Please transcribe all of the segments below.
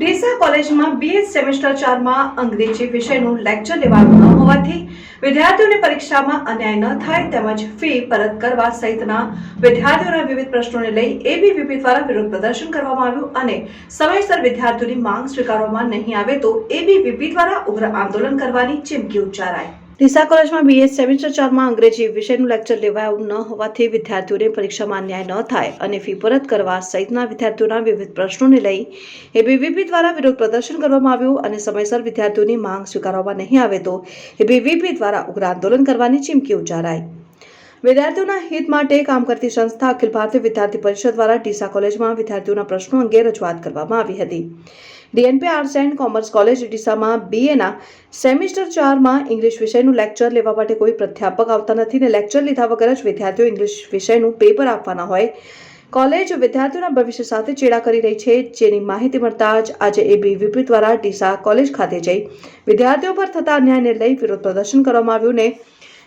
ડીસા કોલેજમાં B Ed semester ચારમાં અંગ્રેજી વિષયનું લેક્ચર લેવાનું ન હોવાથી વિદ્યાર્થીઓને પરીક્ષામાં અન્યાય ન થાય તેમજ ફી પરત કરવા સહિતના વિદ્યાર્થીઓના વિવિધ પ્રશ્નોને લઈ એબીવીપી દ્વારા વિરોધ પ્રદર્શન કરવામાં આવ્યું અને સમયસર વિદ્યાર્થીઓની માંગ સ્વીકારવામાં નહીં આવે તો એબીવીપી દ્વારા ઉગ્ર આંદોલન કરવાની ચીમકી ઉચ્ચારાઈ. ડીસા કોલેજમાં બીએસ સેમેસ્ટર ચારમાં અંગ્રેજી વિષયનું લેક્ચર લેવાયું ન હોવાથી વિદ્યાર્થીઓને પરીક્ષામાં અન્યાય ન થાય અને ફી પરત કરવા સહિતના વિદ્યાર્થીઓના વિવિધ પ્રશ્નોને લઈ એબીવીપી દ્વારા વિરોધ પ્રદર્શન કરવામાં આવ્યું અને સમયસર વિદ્યાર્થીઓની માંગ સ્વીકારવામાં નહીં આવે તો એબીવીપી દ્વારા ઉગ્ર આંદોલન કરવાની ચીમકી ઉચ્ચારાઈ. વિદ્યાર્થીઓના હિત માટે કામ કરતી સંસ્થા અખિલ ભારતીય વિદ્યાર્થી પરિષદ દ્વારા ડીસા કોલેજમાં વિદ્યાર્થીઓના પ્રશ્નો અંગે રજૂઆત કરવામાં આવી હતી. DNP arts and commerce college ડીસામાં બીએના સેમિસ્ટર ચારમાં ઇંગ્લિશ વિષયનું લેક્ચર લેવા માટે કોઈ પ્રાધ્યાપક આવતા નથી ને લેક્ચર લીધા વગર જ વિદ્યાર્થીઓ ઇંગ્લિશ વિષયનું પેપર આપવાના હોય. કોલેજ વિદ્યાર્થીઓના ભવિષ્ય સાથે ચેડા કરી રહી છે, જેની માહિતી મળતા જ આજે એબીવીપી દ્વારા ડીસા કોલેજ ખાતે જઈ વિદ્યાર્થીઓ પર થતા અન્યાયને લઈ વિરોધ પ્રદર્શન કરવામાં આવ્યું ને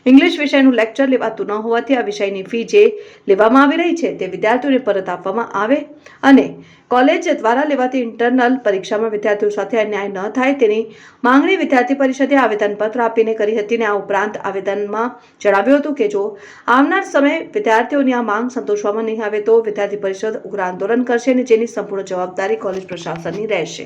ઇંગ્લિશ વિષયનું લેક્ચર લેવાતું ન હોવાથી આ વિષયની ફી જે લેવામાં આવી રહી છે તે વિદ્યાર્થીઓને પરત આપવામાં આવે અને કોલેજ દ્વારા લેવાતી ઇન્ટરનલ પરીક્ષામાં વિદ્યાર્થીઓ સાથે અન્યાય ન થાય તેની માંગણી વિદ્યાર્થી પરિષદે આવેદનપત્ર આપીને કરી હતી અને આ ઉપરાંત આવેદનમાં જણાવ્યું હતું કે જો આવનાર સમયે વિદ્યાર્થીઓની આ માંગ સંતોષવામાં નહીં આવે તો વિદ્યાર્થી પરિષદ ઉગ્ર આંદોલન કરશે અને જેની સંપૂર્ણ જવાબદારી કોલેજ પ્રશાસનની રહેશે.